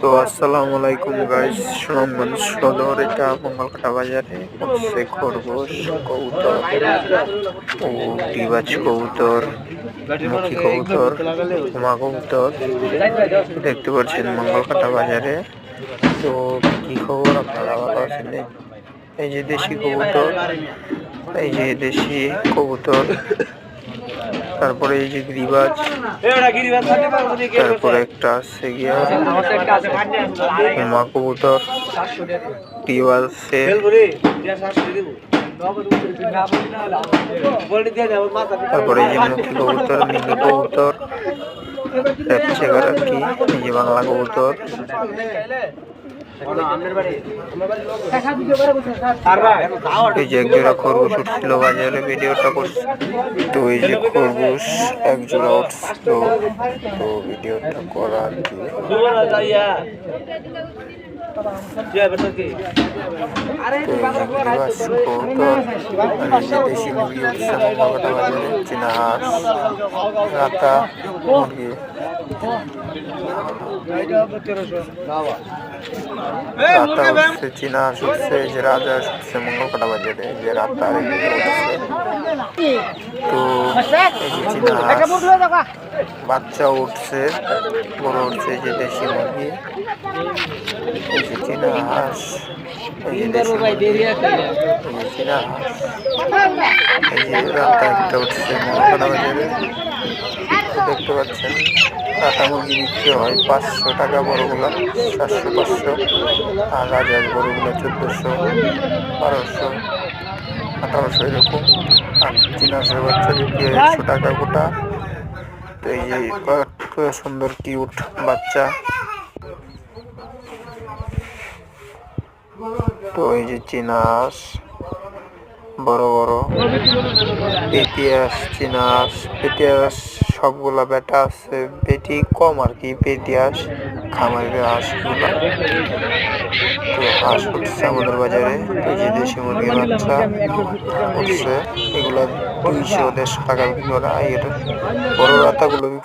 তো আসসালামু আলাইকুম গাইস সুনামগঞ্জ সদর এটা মঙ্গলকাটা বাজারে হচ্ছে খরগোশ কবুতর ও ডিবাজ কবুতর, মুখী কবুতর, হুমা কবুতর। দেখতে পাচ্ছেন মঙ্গলকাটা বাজারে। তো কি খবর আপনারা ভালো আছেন? এই যে দেশি কবুতর, এই যে দেশি কবুতর। তারপরে এই যে গিরিবাজ, তারপরে একটা আছে গিয়া মা কবুতর সে। তারপরে এই যে মুখী কবুতর, মিনি কবুতর। রেপচে কি এই যে বাংলা কবুতর এই যে একজোড়া খরগোশ উঠছিল বাজারে ভিডিওটা করছে তো এই যে খরগোশ একজোড়া উঠছিল তো ভিডিওটা করার দেশি মুরগি উঠছে মঙ্গলকাটা বাজারে চীনা হাঁস রাতা মুরগি রাতা রাজা উঠছে মঙ্গলকাটা বাজারে এই যে রাতা বাচ্চা উঠছে বড় উঠছে যে দেশি মুরগি, এই যে চীনা উঠছে দেখতে পাচ্ছেন কাটা মুরগি বিক্রি হয় পাঁচশো টাকা বড়গুলো সাতশো, পাঁচশো। আর রাজার বড়গুলো চোদ্দোশো, বারোশো। আঠারোশো এরকম। আর চিনাশের বাচ্চা বিক্রি একশো টাকা গোটা। তো এই সুন্দর কিউট বাচ্চা। তো এই যে চিনাস বড় বড়। ইতিহাস চিনাস পেটিয়াস সবগুলা বেটা আছে, বেটি কম আর কি পেটিয়াস খামারের হাঁসগুলা তো হাঁস উঠছে আমাদের বাজারে, এই যে দেশি মুরগির বাচ্চা উঠছে এগুলা দুইশো দেড়শো টাকা বিক্রি করা এর বড় রাতাগুলো